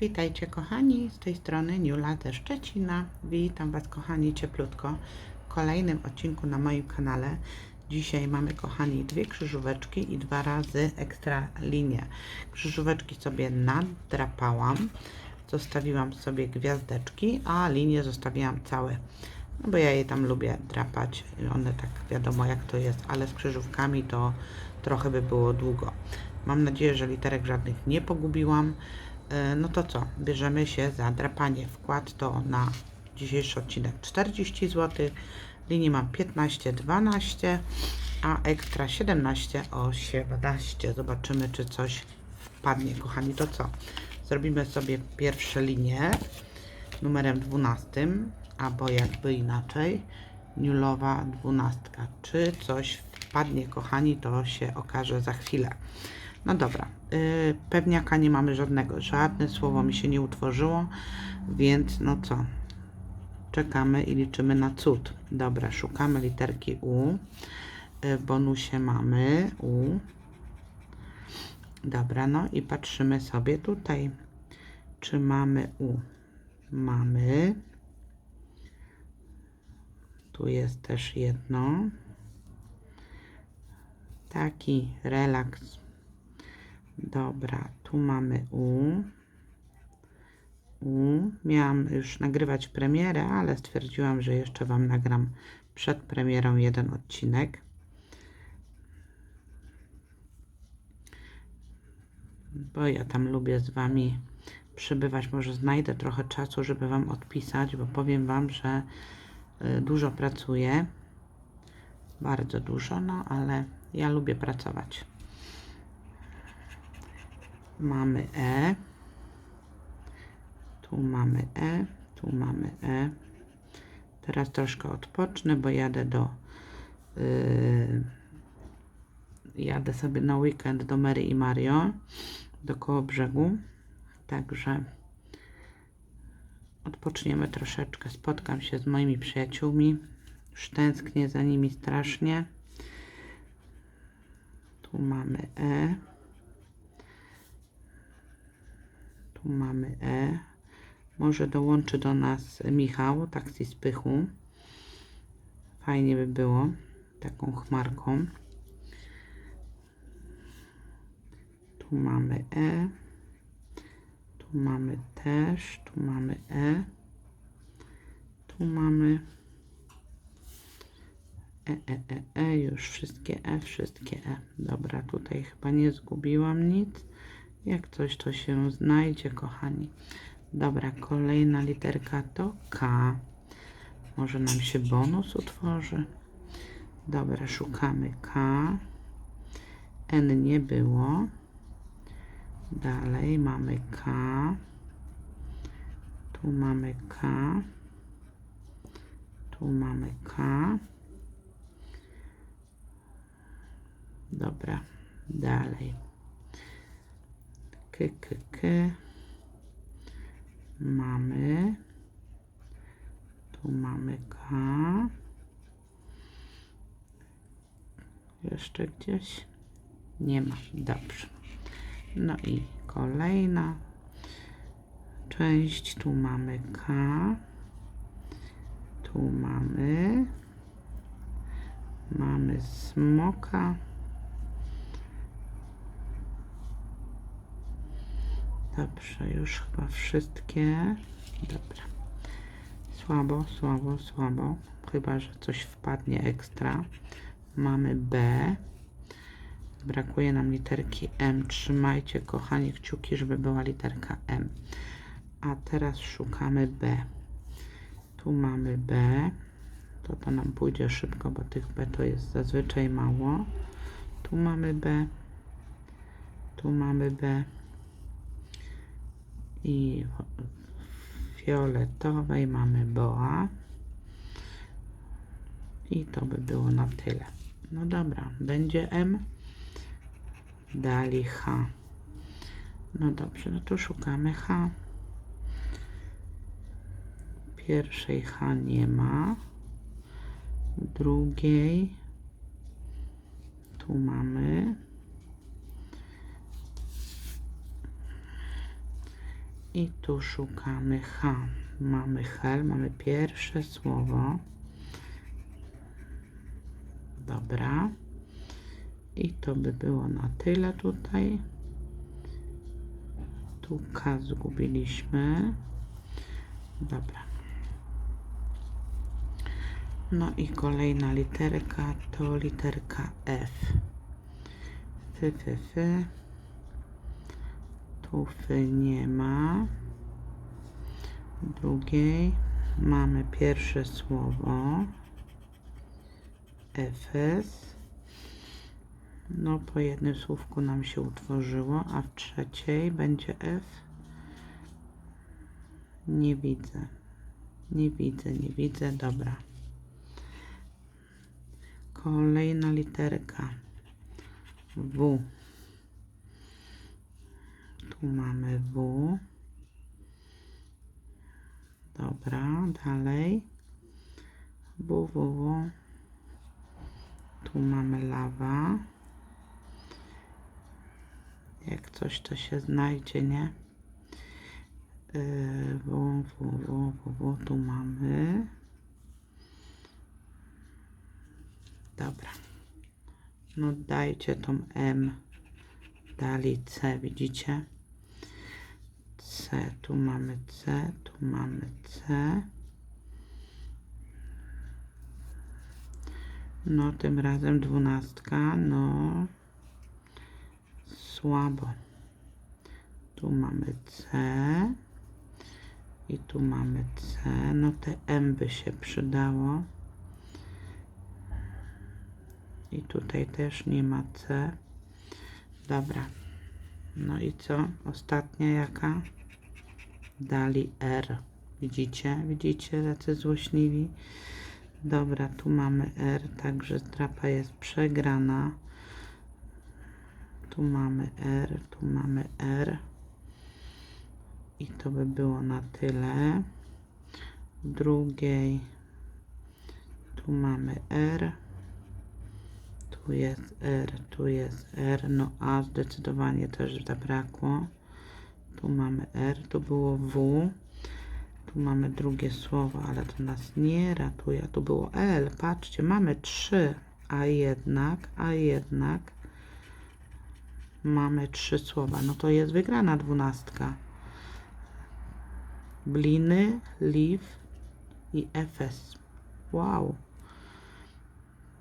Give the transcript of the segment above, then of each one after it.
Witajcie kochani, z tej strony Niula ze Szczecina. Witam Was kochani cieplutko w kolejnym odcinku na moim kanale. Dzisiaj mamy kochani dwie krzyżóweczki i dwa razy ekstra linię. Krzyżóweczki sobie nadrapałam, zostawiłam sobie gwiazdeczki, a linie zostawiłam całe. No bo ja je tam lubię drapać, one tak wiadomo jak to jest, ale z krzyżówkami to trochę by było długo. Mam nadzieję, że literek żadnych nie pogubiłam. E, No to co? Bierzemy się za drapanie. Wkład to na dzisiejszy odcinek 40 zł. Linii mam 15, 12, a ekstra 17, 18. Zobaczymy, czy coś wpadnie, kochani. To co? Zrobimy sobie pierwsze linie numerem 12, albo jakby inaczej, niulowa 12. Czy coś wpadnie, kochani, to się okaże za chwilę. No dobra, yy, pewniaka nie mamy żadnego, żadne słowo mi się nie utworzyło, więc no co, czekamy i liczymy na cud. Dobra, szukamy literki U, w bonusie mamy U. Dobra, no i patrzymy sobie tutaj, czy mamy U. Mamy. Tu jest też jedno. Taki relaks Dobra, tu mamy U. U. Miałam już nagrywać premierę, ale stwierdziłam, że jeszcze Wam nagram przed premierą jeden odcinek. Bo ja tam lubię z Wami przybywać. Może znajdę trochę czasu, żeby Wam odpisać, bo powiem Wam, że y, dużo pracuję. Bardzo dużo, no ale ja lubię pracować mamy E, tu mamy E, tu mamy E. Teraz troszkę odpocznę, bo jadę do yy, jadę sobie na weekend do Mary i Mario do koło brzegu. Także odpoczniemy troszeczkę. Spotkam się z moimi przyjaciółmi. Już tęsknię za nimi strasznie. Tu mamy E. Tu mamy E. Może dołączy do nas Michał, taksi z Pychu. Fajnie by było taką chmarką. Tu mamy E. Tu mamy też. Tu mamy E. Tu mamy E, E, E, E. Już wszystkie E, wszystkie E. Dobra, tutaj chyba nie zgubiłam nic. Jak coś to się znajdzie, kochani. Dobra, kolejna literka to K. Może nam się bonus utworzy. Dobra, szukamy K. N nie było. Dalej mamy K. Tu mamy K. Tu mamy K. Dobra, dalej k, k, k. Mamy. Tu mamy K. Jeszcze gdzieś? Nie ma. Dobrze. No i kolejna część. Tu mamy K. Tu mamy. Mamy smoka. Dobrze, już chyba wszystkie. Dobra. Słabo, słabo, słabo. Chyba, że coś wpadnie ekstra. Mamy B. Brakuje nam literki M. Trzymajcie, kochani, kciuki, żeby była literka M. A teraz szukamy B. Tu mamy B. To to nam pójdzie szybko, bo tych B to jest zazwyczaj mało. Tu mamy B. Tu mamy B i fioletowej mamy boa. I to by było na tyle. No dobra, będzie M. Dali H. No dobrze, no to szukamy H. Pierwszej H nie ma. Drugiej. Tu mamy I tu szukamy H. Mamy hel, mamy pierwsze słowo. Dobra. I to by było na tyle tutaj. Tu K zgubiliśmy. Dobra. No i kolejna literka to literka F. Fy, fy, fy. Tu fy nie ma. Drugiej mamy pierwsze słowo. Efes. No, po jednym słówku nam się utworzyło, a w trzeciej będzie F. Nie widzę. Nie widzę, nie widzę. Dobra. Kolejna literka. W. Tu mamy W. Dobra, dalej. W, W, W. Tu mamy lawa. Jak coś to się znajdzie, nie? Yy, W, W, W, W, W. Tu mamy. Dobra. No dajcie tą M. Dali C, widzicie? C, tu mamy C, tu mamy C. No, tym razem dwunastka, no słabo. Tu mamy C i tu mamy C. No, te M by się przydało. I tutaj też nie ma C. Dobra. No i co? Ostatnia jaka? Dali R. Widzicie? Widzicie, jacy złośliwi? Dobra, tu mamy R, także strapa jest przegrana. Tu mamy R, tu mamy R. I to by było na tyle. W drugiej tu mamy R. Tu jest R, tu jest R, no A zdecydowanie też zabrakło. Tu mamy R, tu było W. Tu mamy drugie słowo, ale to nas nie ratuje. Tu było L, patrzcie, mamy trzy, a jednak, a jednak mamy trzy słowa. No to jest wygrana dwunastka. Bliny, Liv i Efes. Wow.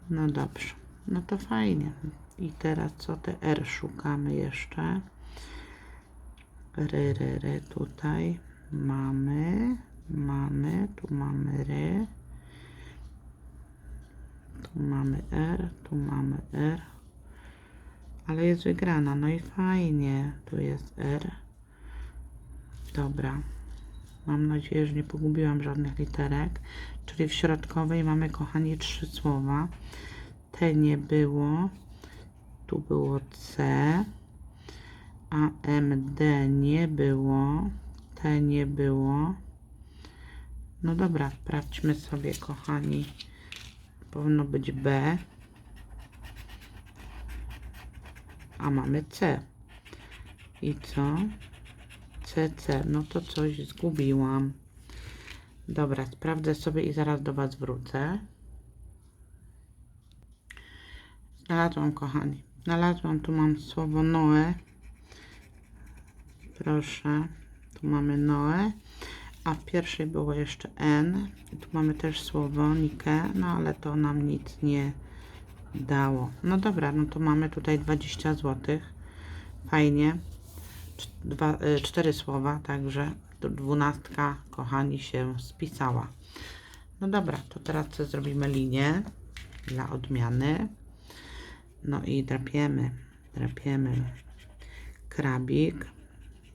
No dobrze. No to fajnie. I teraz co te R szukamy jeszcze? Ry, ry, ry tutaj mamy, mamy, tu mamy ry, tu mamy R, tu mamy R, ale jest wygrana, no i fajnie, tu jest R, dobra, mam nadzieję, że nie pogubiłam żadnych literek, czyli w środkowej mamy, kochani, trzy słowa, T nie było, tu było C, a MD nie było, T nie było. No dobra, sprawdźmy sobie, kochani. Powinno być B. A mamy C. I co? CC. No to coś zgubiłam. Dobra, sprawdzę sobie i zaraz do Was wrócę. Znalazłam, kochani. Znalazłam, tu mam słowo Noe. Proszę. Tu mamy Noe, a w pierwszej było jeszcze N. Tu mamy też słowo Nike, no ale to nam nic nie dało. No dobra, no to mamy tutaj 20 zł. Fajnie. Dwa, y, cztery słowa, także dwunastka, kochani, się spisała. No dobra, to teraz co zrobimy linię dla odmiany. No i drapiemy, drapiemy krabik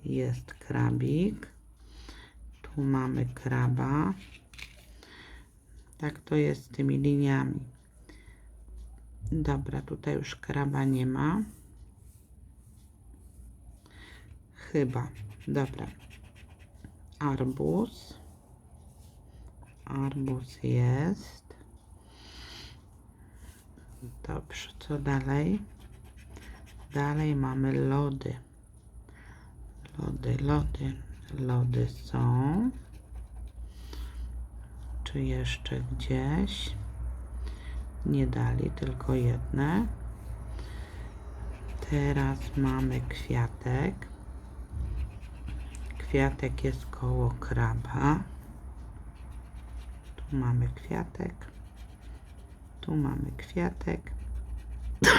jest krabik. Tu mamy kraba. Tak to jest z tymi liniami. Dobra, tutaj już kraba nie ma. Chyba. Dobra. Arbuz. Arbuz jest. Dobrze, co dalej? Dalej mamy lody. Lody, lody. Lody są. Czy jeszcze gdzieś? Nie dali, tylko jedne. Teraz mamy kwiatek. Kwiatek jest koło kraba. Tu mamy kwiatek. Tu mamy kwiatek.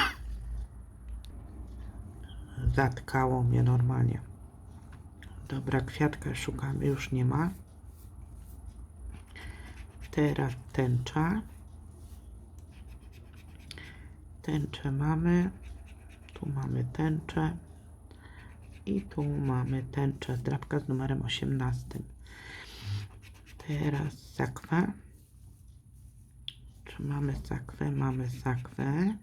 Zatkało mnie normalnie. Dobra, kwiatka szukamy, już nie ma. Teraz tęcza. Tęczę mamy. Tu mamy tęczę. I tu mamy tęczę, drapka z numerem 18. Teraz sakwę. Czy mamy sakwę? Mamy sakwę.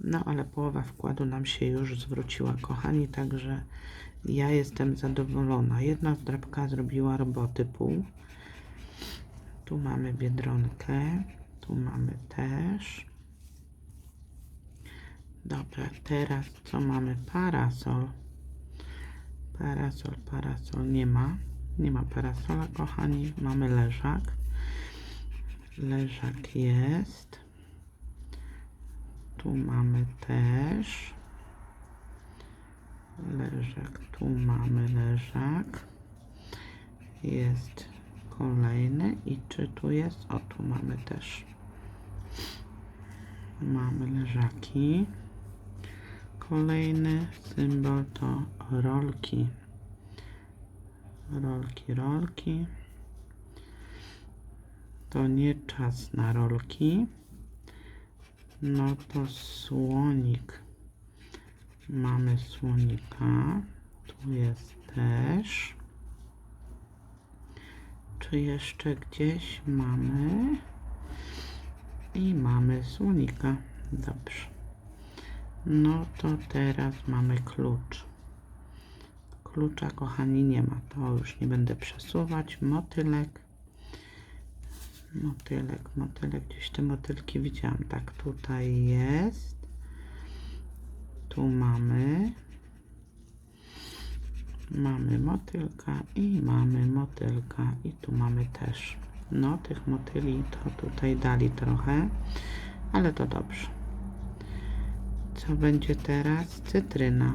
No, ale połowa wkładu nam się już zwróciła, kochani, także ja jestem zadowolona. Jedna zdrabka zrobiła roboty pół. Tu mamy biedronkę, tu mamy też. Dobra, teraz co mamy? Parasol. Parasol, parasol nie ma. Nie ma parasola, kochani. Mamy leżak. Leżak jest. Tu mamy też leżak. Tu mamy leżak. Jest kolejny. I czy tu jest? O, tu mamy też. Mamy leżaki. Kolejny symbol to rolki. Rolki, rolki. To nie czas na rolki. No to słonik. Mamy słonika. Tu jest też. Czy jeszcze gdzieś mamy? I mamy słonika. Dobrze. No to teraz mamy klucz. Klucza, kochani, nie ma. To już nie będę przesuwać. Motylek. Motylek, motylek. Gdzieś te motylki widziałam. Tak, tutaj jest. Tu mamy. Mamy motylka i mamy motylka. I tu mamy też. No, tych motyli to tutaj dali trochę, ale to dobrze. Co będzie teraz? Cytryna.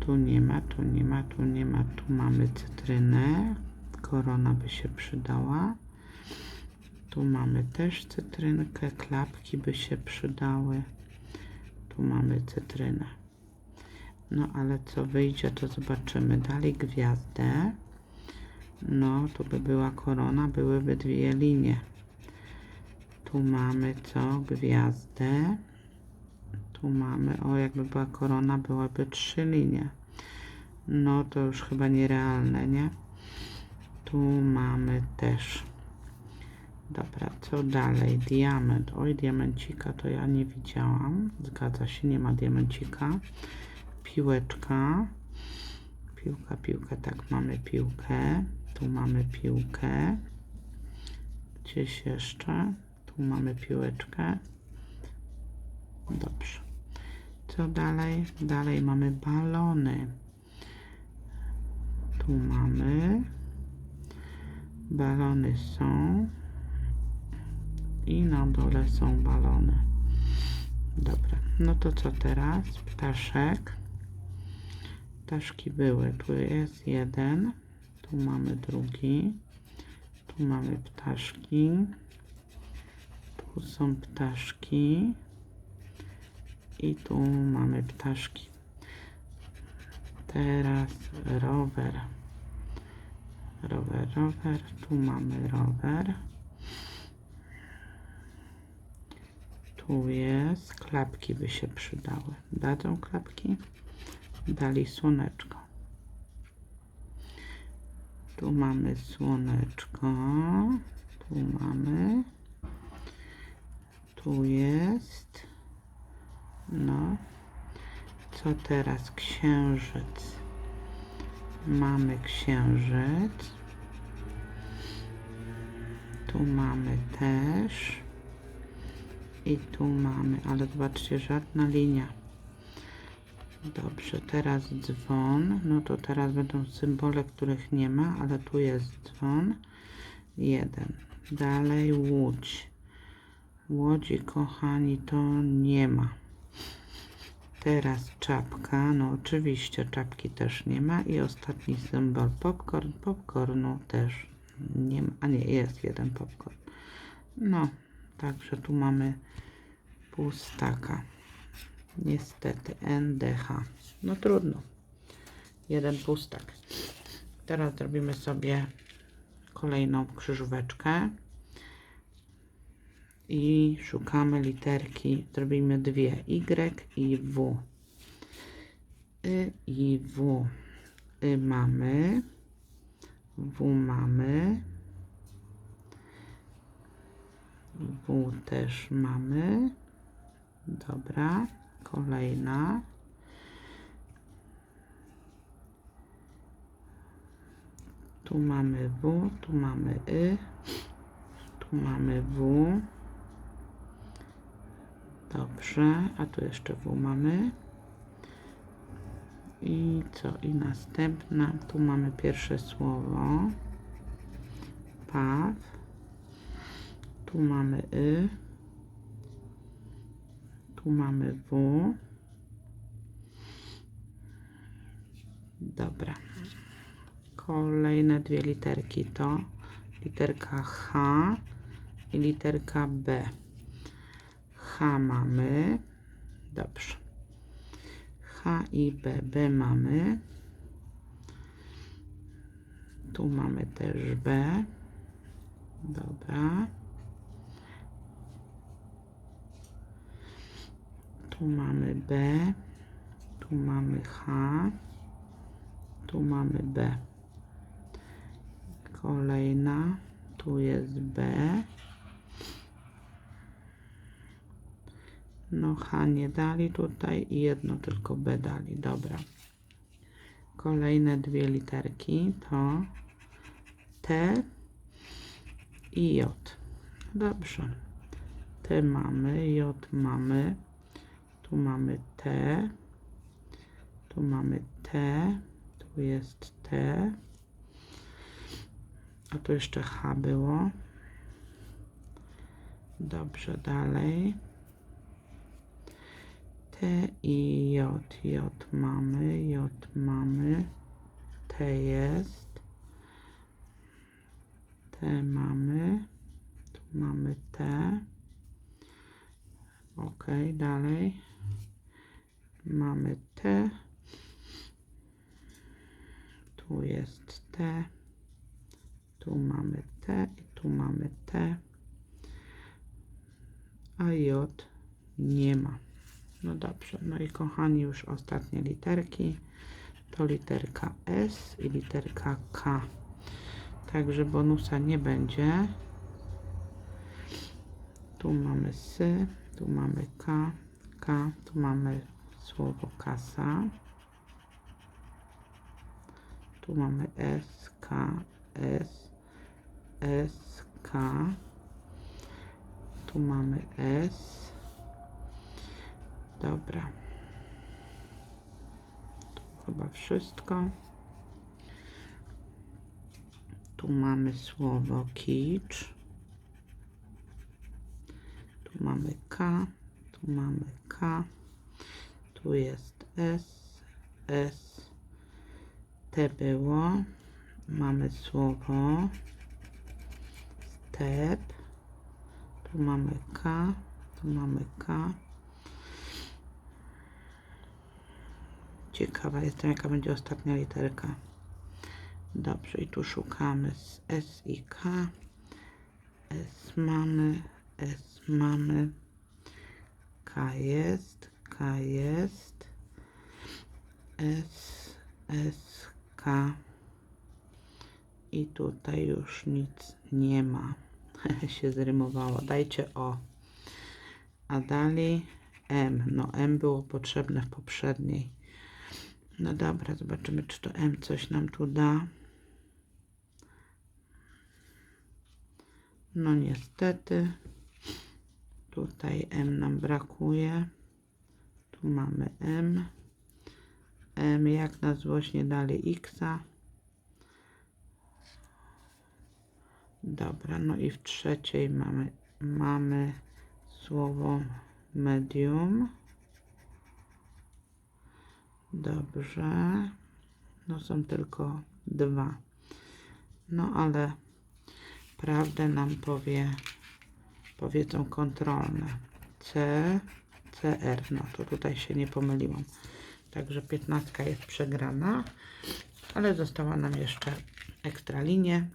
Tu nie ma, tu nie ma, tu nie ma. Tu mamy cytrynę. Korona by się przydała. Tu mamy też cytrynkę. Klapki by się przydały. Tu mamy cytrynę. No ale co wyjdzie, to zobaczymy. Dalej gwiazdę. No, tu by była korona, byłyby dwie linie. Tu mamy co? Gwiazdę. Tu mamy, o jakby była korona, byłaby trzy linie. No to już chyba nierealne, nie? Tu mamy też. Dobra, co dalej? Diament. Oj, diamencika to ja nie widziałam. Zgadza się, nie ma diamencika. Piłeczka. Piłka, piłka, tak, mamy piłkę. Tu mamy piłkę. Gdzieś jeszcze. Tu mamy piłeczkę. Dobrze. Co dalej? Dalej mamy balony. Tu mamy. Balony są. I na dole są balony. Dobra. No to co teraz? Ptaszek. Ptaszki były. Tu jest jeden. Tu mamy drugi. Tu mamy ptaszki. Tu są ptaszki. I tu mamy ptaszki. Teraz rower. Rower, rower. Tu mamy rower. Tu jest. Klapki by się przydały. Dadzą klapki? Dali słoneczko. Tu mamy słoneczko. Tu mamy. Tu jest. No. Co teraz? Księżyc. Mamy księżyc. Tu mamy też. I tu mamy, ale zobaczcie, żadna linia. Dobrze, teraz dzwon. No to teraz będą symbole, których nie ma, ale tu jest dzwon. Jeden. Dalej łódź. Łodzi, kochani, to nie ma. Teraz czapka. No oczywiście czapki też nie ma. I ostatni symbol popcorn. Popcornu też nie ma. A nie, jest jeden popcorn. No, także tu mamy pustaka. Niestety, NDH. No trudno. Jeden pustak. Teraz zrobimy sobie kolejną krzyżóweczkę. I szukamy literki. Zrobimy dwie. Y i W. Y i W. Y mamy. W mamy. W też mamy. Dobra, kolejna. Tu mamy W, tu mamy Y, tu mamy W. Dobrze, a tu jeszcze W mamy. I co? I następna, tu mamy pierwsze słowo. Paw. Tu mamy Y. Tu mamy W. Dobra. Kolejne dwie literki to literka H i literka B. H mamy. Dobrze. H i B. B mamy. Tu mamy też B. Dobra. Tu mamy B, tu mamy H, tu mamy B. Kolejna, tu jest B. No H nie dali tutaj i jedno tylko B dali. Dobra. Kolejne dwie literki to T i J. Dobrze. T mamy, J mamy. Tu mamy T. Tu mamy T. Tu jest T. A tu jeszcze H było. Dobrze, dalej. T i J. J mamy, J mamy. T jest. T mamy. Tu mamy T. Ok, dalej. Mamy T. Tu jest T. Tu mamy T i tu mamy T. A J nie ma. No dobrze. No i kochani, już ostatnie literki. To literka S i literka K. Także bonusa nie będzie. Tu mamy sy, tu mamy K, K, tu mamy słowo kasa. Tu mamy S, K, S, S, K. Tu mamy S. Dobra. Tu chyba wszystko. Tu mamy słowo kicz. Tu mamy K, tu mamy K, tu jest S, S, T było, mamy słowo step, tu mamy K, tu mamy K. Ciekawa jestem, jaka będzie ostatnia literka. Dobrze, i tu szukamy z S i K. S mamy, S mamy. K jest, K jest. S, S, K. I tutaj już nic nie ma. się zrymowało. Dajcie O. A dalej M. No M było potrzebne w poprzedniej. No dobra, zobaczymy, czy to M coś nam tu da. No niestety. Tutaj M nam brakuje. Mamy M. M jak na złośnie dalej X. Dobra, no i w trzeciej mamy, mamy słowo medium. Dobrze. No są tylko dwa. No ale prawdę nam powie, powiedzą kontrolne. C, CR. No to tutaj się nie pomyliłam. Także 15 jest przegrana, ale została nam jeszcze ekstra linie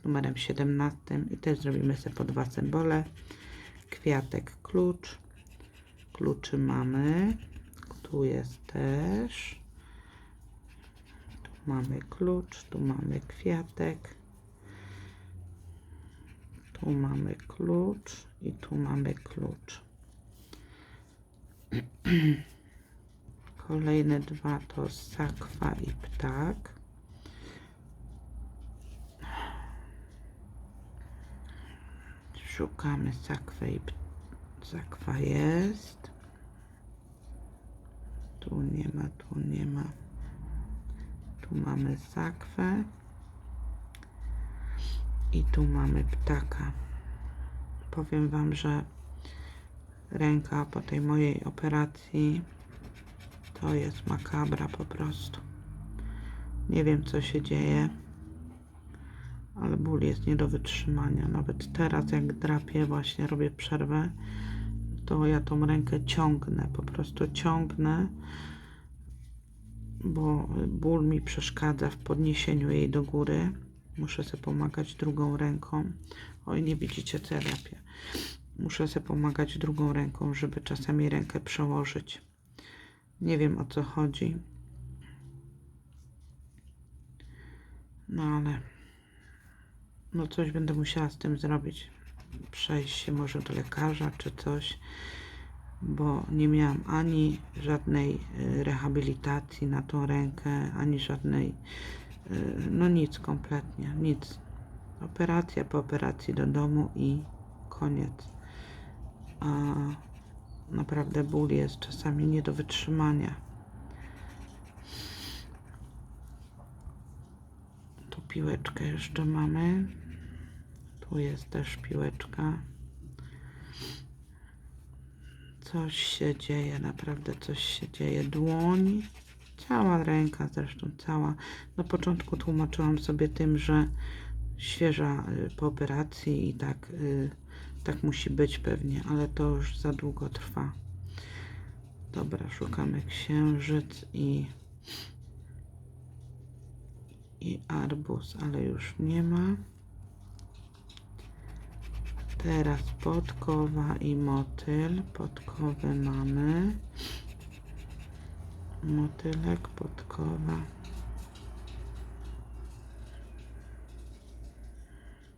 z numerem 17 i też zrobimy sobie po dwa symbole. Kwiatek, klucz. Kluczy mamy. Tu jest też. Tu mamy klucz, tu mamy kwiatek. Tu mamy klucz i tu mamy klucz. Kolejne dwa to sakwa i ptak. Szukamy sakwę i sakwa jest. Tu nie ma, tu nie ma. Tu mamy sakwę. I tu mamy ptaka. Powiem Wam, że ręka po tej mojej operacji to jest makabra po prostu. Nie wiem co się dzieje, ale ból jest nie do wytrzymania. Nawet teraz jak drapię, właśnie robię przerwę, to ja tą rękę ciągnę, po prostu ciągnę, bo ból mi przeszkadza w podniesieniu jej do góry. Muszę sobie pomagać drugą ręką. Oj, nie widzicie co ja. Muszę sobie pomagać drugą ręką, żeby czasami rękę przełożyć. Nie wiem o co chodzi. No ale no coś będę musiała z tym zrobić. Przejść się może do lekarza czy coś, bo nie miałam ani żadnej y, rehabilitacji na tą rękę, ani żadnej, y, no nic kompletnie, nic. Operacja po operacji do domu i koniec. A naprawdę ból jest czasami nie do wytrzymania. Tu piłeczkę jeszcze mamy. Tu jest też piłeczka. Coś się dzieje, naprawdę coś się dzieje. Dłoń, cała ręka zresztą, cała. Na początku tłumaczyłam sobie tym, że świeża y, po operacji i tak, y, tak musi być pewnie, ale to już za długo trwa. Dobra, szukamy księżyc i i arbuz, ale już nie ma. Teraz podkowa i motyl. Podkowę mamy. Motylek, podkowa.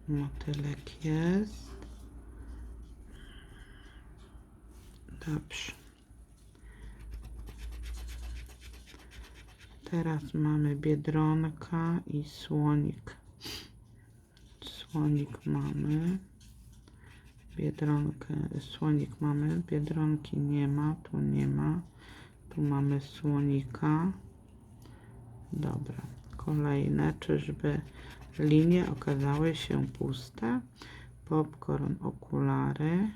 Motylek jest. Dobrze. Teraz mamy biedronka i słonik. Słonik mamy. Biedronkę, słonik mamy. Biedronki nie ma, tu nie ma. Tu mamy słonika. Dobra. Kolejne. Czyżby linie okazały się puste? Popcorn, okulary.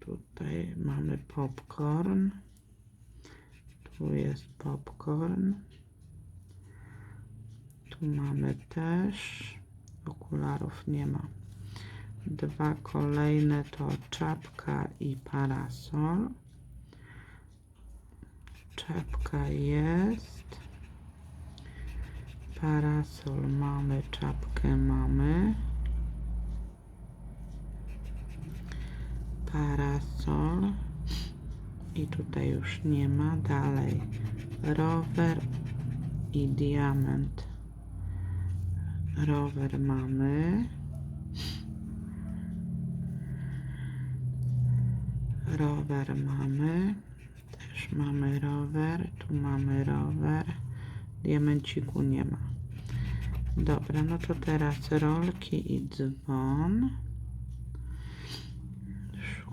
Tutaj mamy popcorn. Tu jest popcorn. Tu mamy też. Okularów nie ma. Dwa kolejne to czapka i parasol. Czapka jest. Parasol mamy, czapkę mamy. Parasol. I tutaj już nie ma. Dalej rower i diament. Rower mamy. Rower mamy. Też mamy rower. Tu mamy rower. Diamenciku nie ma. Dobra, no to teraz rolki i dzwon.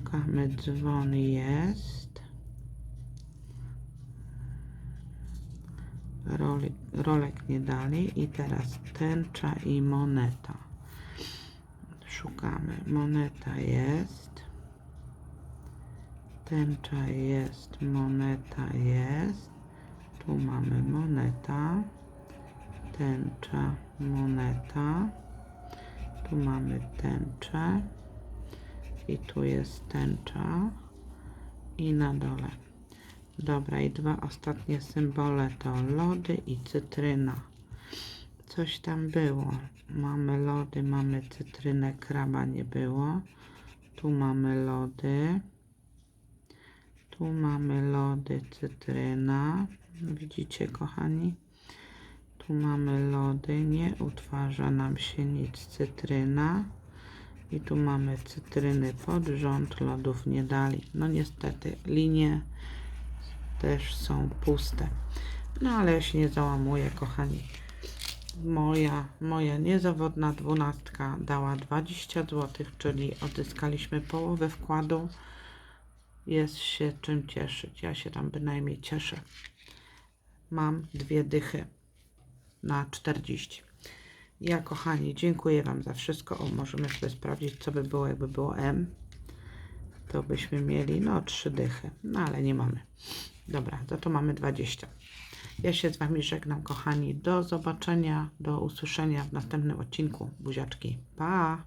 Szukamy dzwon jest. rolek, rolek nie dali i teraz tęcza i moneta. Szukamy. Moneta jest. Tęcza jest, moneta jest. Tu mamy moneta. Tęcza, moneta. Tu mamy tęczę. I tu jest tęcza. I na dole. Dobra, i dwa ostatnie symbole to lody i cytryna. Coś tam było. Mamy lody, mamy cytrynę, kraba nie było. Tu mamy lody. Tu mamy lody, cytryna. Widzicie, kochani? Tu mamy lody, nie utwarza nam się nic, cytryna. I tu mamy cytryny pod rząd, lodów nie dali. No niestety, linie też są puste. No ale ja się nie załamuję, kochani. Moja, moja niezawodna dwunastka dała 20 zł, czyli odzyskaliśmy połowę wkładu. Jest się czym cieszyć. Ja się tam bynajmniej cieszę. Mam dwie dychy na 40. Ja, kochani, dziękuję Wam za wszystko. O, możemy sobie sprawdzić, co by było, jakby było M. To byśmy mieli, no, trzy dychy. No, ale nie mamy. Dobra, za to mamy 20. Ja się z Wami żegnam, kochani. Do zobaczenia, do usłyszenia w następnym odcinku. Buziaczki. Pa!